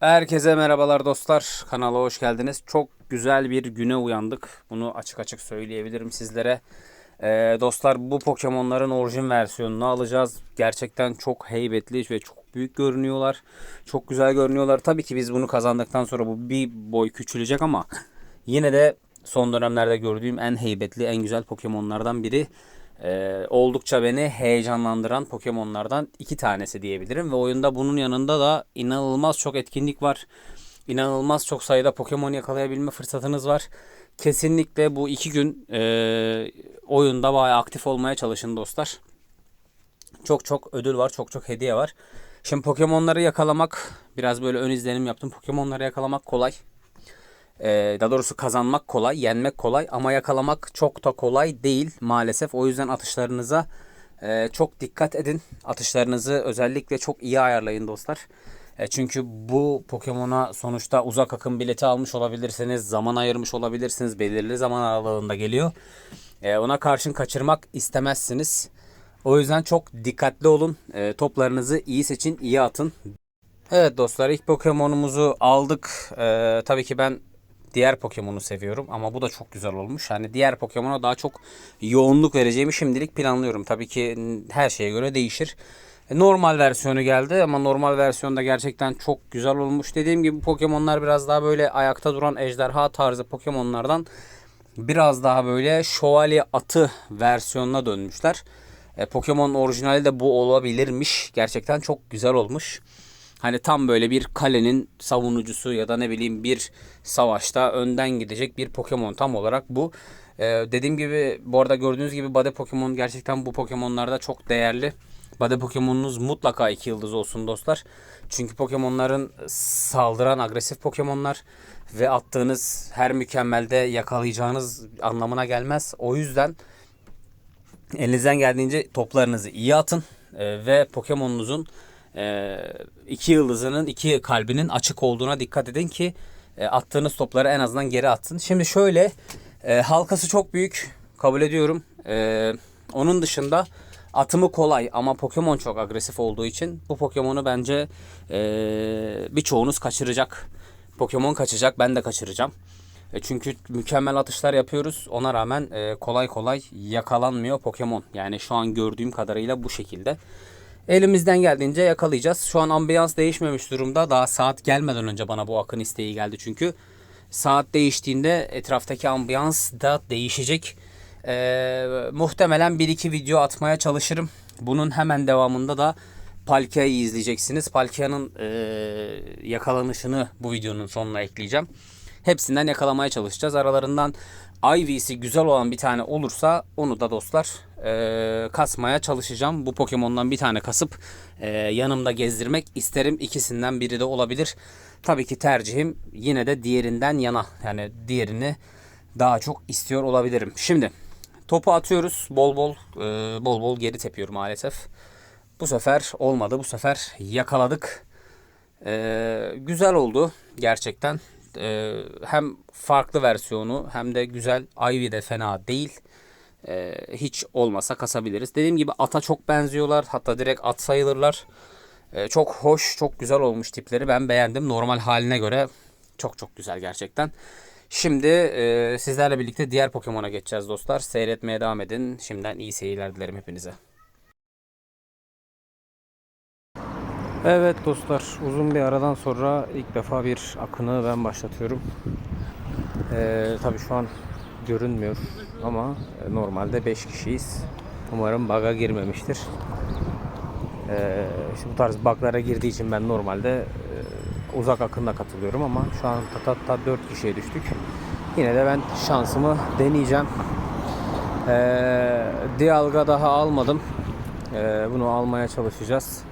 Herkese merhabalar dostlar. Kanala hoş geldiniz. Çok güzel bir güne uyandık. Bunu açık açık söyleyebilirim sizlere. Ee, dostlar bu Pokemon'ların orijin versiyonunu alacağız. Gerçekten çok heybetli ve çok büyük görünüyorlar. Çok güzel görünüyorlar. Tabii ki biz bunu kazandıktan sonra bu bir boy küçülecek ama yine de son dönemlerde gördüğüm en heybetli, en güzel Pokemon'lardan biri. Ee, oldukça beni heyecanlandıran Pokemon'lardan iki tanesi diyebilirim. Ve oyunda bunun yanında da inanılmaz çok etkinlik var. İnanılmaz çok sayıda Pokemon yakalayabilme fırsatınız var. Kesinlikle bu iki gün e, oyunda bayağı aktif olmaya çalışın dostlar. Çok çok ödül var, çok çok hediye var. Şimdi Pokemon'ları yakalamak, biraz böyle ön izlenim yaptım. Pokemon'ları yakalamak kolay. Ee, daha doğrusu kazanmak kolay, yenmek kolay ama yakalamak çok da kolay değil maalesef. O yüzden atışlarınıza e, çok dikkat edin. Atışlarınızı özellikle çok iyi ayarlayın dostlar. E, çünkü bu Pokemon'a sonuçta uzak akım bileti almış olabilirsiniz, zaman ayırmış olabilirsiniz. Belirli zaman aralığında geliyor. E, ona karşın kaçırmak istemezsiniz. O yüzden çok dikkatli olun. E, toplarınızı iyi seçin, iyi atın. Evet dostlar ilk Pokemon'umuzu aldık. Ee, tabii ki ben diğer Pokemon'u seviyorum ama bu da çok güzel olmuş. Yani diğer Pokemon'a daha çok yoğunluk vereceğimi şimdilik planlıyorum. Tabii ki her şeye göre değişir. E, Normal versiyonu geldi ama normal versiyonda gerçekten çok güzel olmuş. Dediğim gibi Pokemon'lar biraz daha böyle ayakta duran ejderha tarzı Pokemon'lardan biraz daha böyle şövalye atı versiyonuna dönmüşler. E, Pokemon orijinali de bu olabilirmiş. Gerçekten çok güzel olmuş. Hani tam böyle bir kalenin savunucusu ya da ne bileyim bir savaşta önden gidecek bir Pokemon tam olarak bu. Ee, dediğim gibi bu arada gördüğünüz gibi Bade Pokemon gerçekten bu Pokemon'larda çok değerli. Bade Pokemon'unuz mutlaka 2 yıldız olsun dostlar. Çünkü Pokemon'ların saldıran agresif Pokemon'lar ve attığınız her mükemmelde yakalayacağınız anlamına gelmez. O yüzden elinizden geldiğince toplarınızı iyi atın Ee, ve Pokemon'unuzun e, iki yıldızının iki kalbinin açık olduğuna dikkat edin ki e, attığınız topları en azından geri atsın. Şimdi şöyle e, halkası çok büyük kabul ediyorum. E, onun dışında atımı kolay ama Pokemon çok agresif olduğu için bu Pokemon'u bence e, birçoğunuz kaçıracak. Pokemon kaçacak ben de kaçıracağım. E, çünkü mükemmel atışlar yapıyoruz. Ona rağmen e, kolay kolay yakalanmıyor Pokemon. Yani şu an gördüğüm kadarıyla bu şekilde. Elimizden geldiğince yakalayacağız. Şu an ambiyans değişmemiş durumda. Daha saat gelmeden önce bana bu akın isteği geldi çünkü. Saat değiştiğinde etraftaki ambiyans da değişecek. Ee, muhtemelen 1-2 video atmaya çalışırım. Bunun hemen devamında da Palkia'yı izleyeceksiniz. Palkia'nın e, yakalanışını bu videonun sonuna ekleyeceğim. Hepsinden yakalamaya çalışacağız. Aralarından IV'si güzel olan bir tane olursa onu da dostlar e, kasmaya çalışacağım. Bu Pokemon'dan bir tane kasıp e, yanımda gezdirmek isterim. İkisinden biri de olabilir. Tabii ki tercihim yine de diğerinden yana. Yani diğerini daha çok istiyor olabilirim. Şimdi topu atıyoruz. Bol bol e, bol bol geri tepiyor maalesef. Bu sefer olmadı. Bu sefer yakaladık. E, güzel oldu gerçekten. E, hem farklı versiyonu hem de güzel. Ivy de fena değil. E, hiç olmasa kasabiliriz. Dediğim gibi ata çok benziyorlar. Hatta direkt at sayılırlar. E, çok hoş, çok güzel olmuş tipleri. Ben beğendim. Normal haline göre çok çok güzel gerçekten. Şimdi e, sizlerle birlikte diğer Pokemon'a geçeceğiz dostlar. Seyretmeye devam edin. Şimdiden iyi seyirler dilerim hepinize. Evet dostlar uzun bir aradan sonra ilk defa bir akını ben başlatıyorum. Ee, tabii şu an görünmüyor ama e, normalde 5 kişiyiz. Umarım bug'a girmemiştir. Ee, işte bu tarz bug'lara girdiği için ben normalde e, uzak akınla katılıyorum ama şu an ta, ta, ta 4 kişiye düştük. Yine de ben şansımı deneyeceğim. Ee, Dialga daha almadım. Ee, bunu almaya çalışacağız.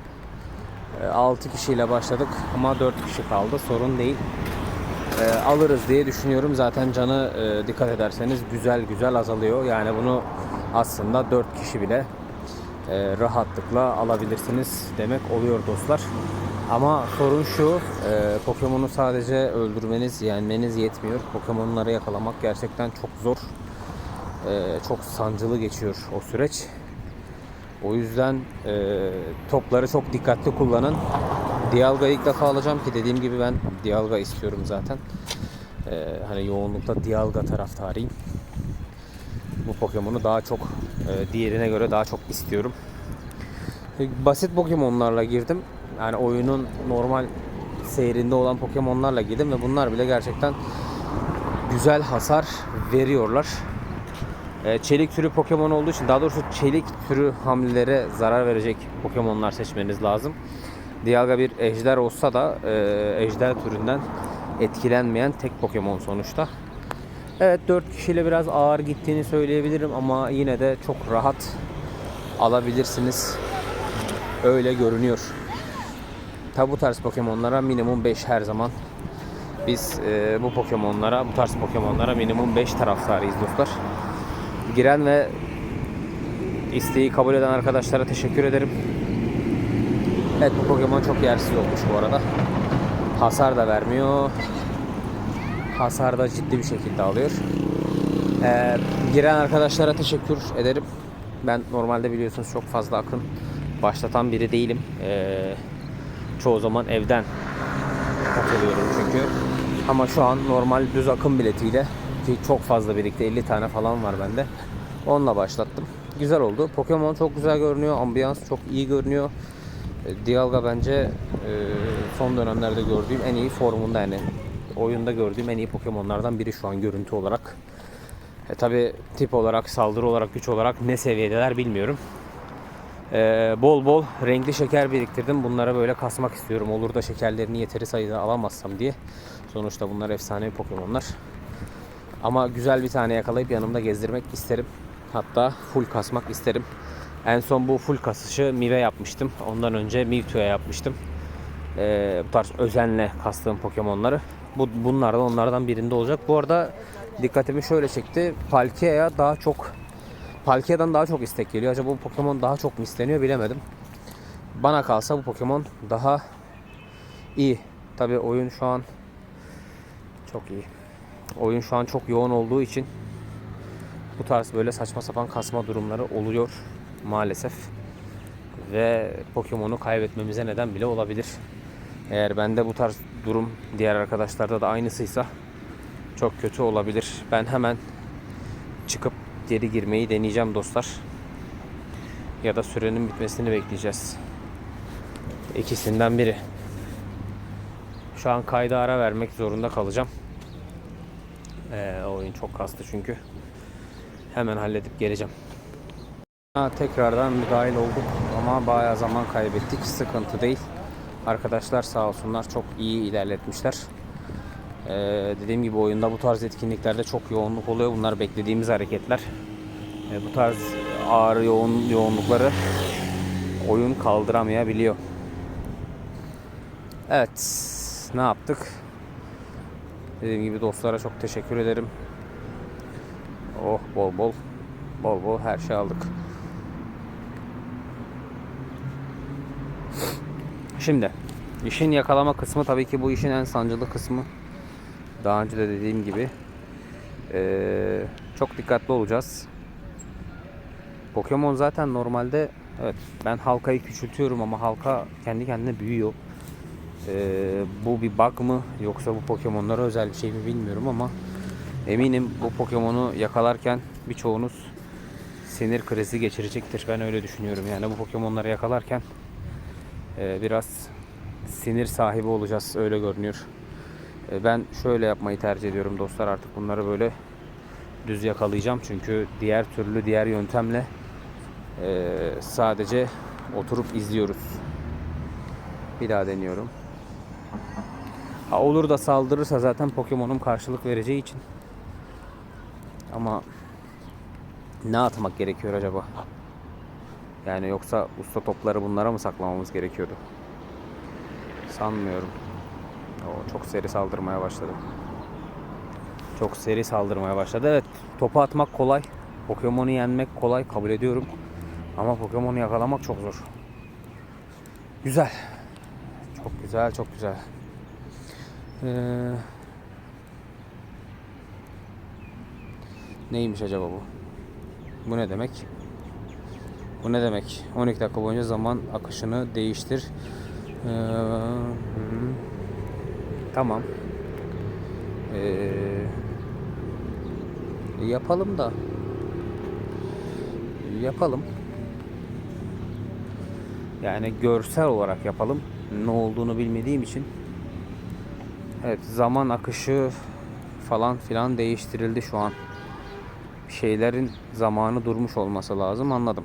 6 kişiyle başladık ama 4 kişi kaldı. Sorun değil. E, alırız diye düşünüyorum. Zaten canı e, dikkat ederseniz güzel güzel azalıyor. Yani bunu aslında 4 kişi bile e, rahatlıkla alabilirsiniz demek oluyor dostlar. Ama sorun şu, e, Pokemon'u sadece öldürmeniz, yenmeniz yetmiyor. Pokemon'ları yakalamak gerçekten çok zor. E, çok sancılı geçiyor o süreç. O yüzden e, topları çok dikkatli kullanın. Dialga'yı ilk defa alacağım ki dediğim gibi ben Dialga istiyorum zaten. Ee, hani yoğunlukta Dialga taraftarıyım. Bu Pokemon'u daha çok e, diğerine göre daha çok istiyorum. E, Basit Pokemon'larla girdim. Yani oyunun normal seyrinde olan Pokemon'larla girdim ve bunlar bile gerçekten güzel hasar veriyorlar. E, Çelik türü Pokemon olduğu için daha doğrusu çelik türü hamlelere zarar verecek Pokemon'lar seçmeniz lazım. Dialga bir ejder olsa da e, ejder türünden etkilenmeyen tek Pokemon sonuçta. Evet 4 kişiyle biraz ağır gittiğini söyleyebilirim ama yine de çok rahat alabilirsiniz. Öyle görünüyor. Tabi bu tarz Pokemon'lara minimum 5 her zaman. Biz e, bu Pokemon'lara, bu tarz Pokemon'lara minimum 5 taraftarıyız dostlar. Giren ve isteği kabul eden arkadaşlara teşekkür ederim. Evet bu Pokemon çok yersiz olmuş bu arada. Hasar da vermiyor. Hasar da ciddi bir şekilde alıyor. Ee, giren arkadaşlara teşekkür ederim. Ben normalde biliyorsunuz çok fazla akın başlatan biri değilim. Ee, çoğu zaman evden katılıyorum çünkü. Ama şu an normal düz akım biletiyle ki çok fazla birlikte 50 tane falan var bende. Onunla başlattım. Güzel oldu. Pokemon çok güzel görünüyor. Ambiyans çok iyi görünüyor. E, Dialga bence e, son dönemlerde gördüğüm en iyi formunda yani oyunda gördüğüm en iyi Pokemon'lardan biri şu an görüntü olarak. E, tabi tip olarak, saldırı olarak, güç olarak ne seviyedeler bilmiyorum. E, bol bol renkli şeker biriktirdim. Bunlara böyle kasmak istiyorum. Olur da şekerlerini yeteri sayıda alamazsam diye. Sonuçta bunlar efsane Pokemon'lar. Ama güzel bir tane yakalayıp yanımda gezdirmek isterim. Hatta full kasmak isterim. En son bu full kasışı Mive yapmıştım. Ondan önce Mewtwo'ya yapmıştım. Ee, bu tarz özenle kastığım Pokemon'ları. Bu, bunlar da onlardan birinde olacak. Bu arada dikkatimi şöyle çekti. Palkia'ya daha çok Palkia'dan daha çok istek geliyor. Acaba bu Pokemon daha çok mu isteniyor bilemedim. Bana kalsa bu Pokemon daha iyi. Tabi oyun şu an çok iyi. Oyun şu an çok yoğun olduğu için bu tarz böyle saçma sapan kasma durumları oluyor maalesef. Ve Pokemon'u kaybetmemize neden bile olabilir. Eğer bende bu tarz durum diğer arkadaşlarda da aynısıysa çok kötü olabilir. Ben hemen çıkıp geri girmeyi deneyeceğim dostlar. Ya da sürenin bitmesini bekleyeceğiz. İkisinden biri. Şu an kayda ara vermek zorunda kalacağım. Ee, oyun çok kastı çünkü. Hemen halledip geleceğim. Ha, tekrardan müdahil olduk ama bayağı zaman kaybettik. Sıkıntı değil. Arkadaşlar sağ olsunlar çok iyi ilerletmişler. Ee, dediğim gibi oyunda bu tarz etkinliklerde çok yoğunluk oluyor. Bunlar beklediğimiz hareketler. Ee, bu tarz ağır yoğun yoğunlukları oyun kaldıramayabiliyor. Evet, ne yaptık? Dediğim gibi dostlara çok teşekkür ederim. Oh bol bol bol bol her şey aldık. Şimdi işin yakalama kısmı tabii ki bu işin en sancılı kısmı. Daha önce de dediğim gibi ee, çok dikkatli olacağız. Pokemon zaten normalde evet ben halkayı küçültüyorum ama halka kendi kendine büyüyor. Ee, bu bir bug mı yoksa bu Pokemon'lara özel bir şey mi bilmiyorum ama eminim bu Pokemon'u yakalarken birçoğunuz sinir krizi geçirecektir. Ben öyle düşünüyorum. Yani bu Pokemon'ları yakalarken e, biraz sinir sahibi olacağız. Öyle görünüyor. E, ben şöyle yapmayı tercih ediyorum dostlar. Artık bunları böyle düz yakalayacağım. Çünkü diğer türlü diğer yöntemle e, sadece oturup izliyoruz. Bir daha deniyorum. Ha, olur da saldırırsa zaten Pokemon'um karşılık vereceği için. Ama ne atmak gerekiyor acaba? Yani yoksa usta topları bunlara mı saklamamız gerekiyordu? Sanmıyorum. O çok seri saldırmaya başladı. Çok seri saldırmaya başladı. Evet, topu atmak kolay. Pokemon'u yenmek kolay kabul ediyorum. Ama Pokemon'u yakalamak çok zor. Güzel. Güzel, çok güzel. Ee, neymiş acaba bu? Bu ne demek? Bu ne demek? 12 dakika boyunca zaman akışını değiştir. Ee, tamam. Ee, yapalım da. Yapalım. Yani görsel olarak yapalım. Ne olduğunu bilmediğim için. Evet zaman akışı falan filan değiştirildi şu an. Şeylerin zamanı durmuş olması lazım anladım.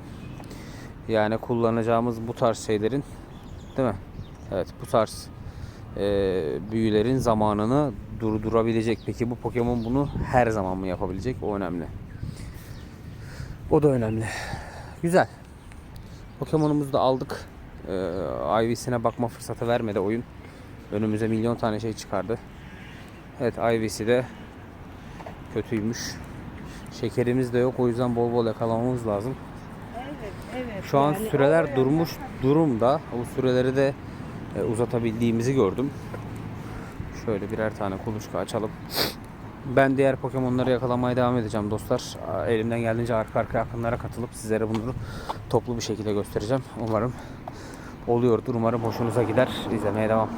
Yani kullanacağımız bu tarz şeylerin değil mi? Evet bu tarz e, büyülerin zamanını durdurabilecek. Peki bu Pokemon bunu her zaman mı yapabilecek? O önemli. O da önemli. Güzel. Pokemon'umuzu da aldık. Ee, Ivy'sine bakma fırsatı vermedi oyun. Önümüze milyon tane şey çıkardı. Evet Ivy'si de kötüymüş. Şekerimiz de yok o yüzden bol bol yakalamamız lazım. Evet, evet. Şu an Yani süreler o- durmuş durumda. O süreleri de e, uzatabildiğimizi gördüm. Şöyle birer tane kuluçka açalım. Ben diğer Pokemon'ları yakalamaya devam edeceğim dostlar. Elimden geldiğince arka arkaya akınlara katılıp sizlere bunları toplu bir şekilde göstereceğim. Umarım oluyordur. Umarım hoşunuza gider. İzlemeye devam.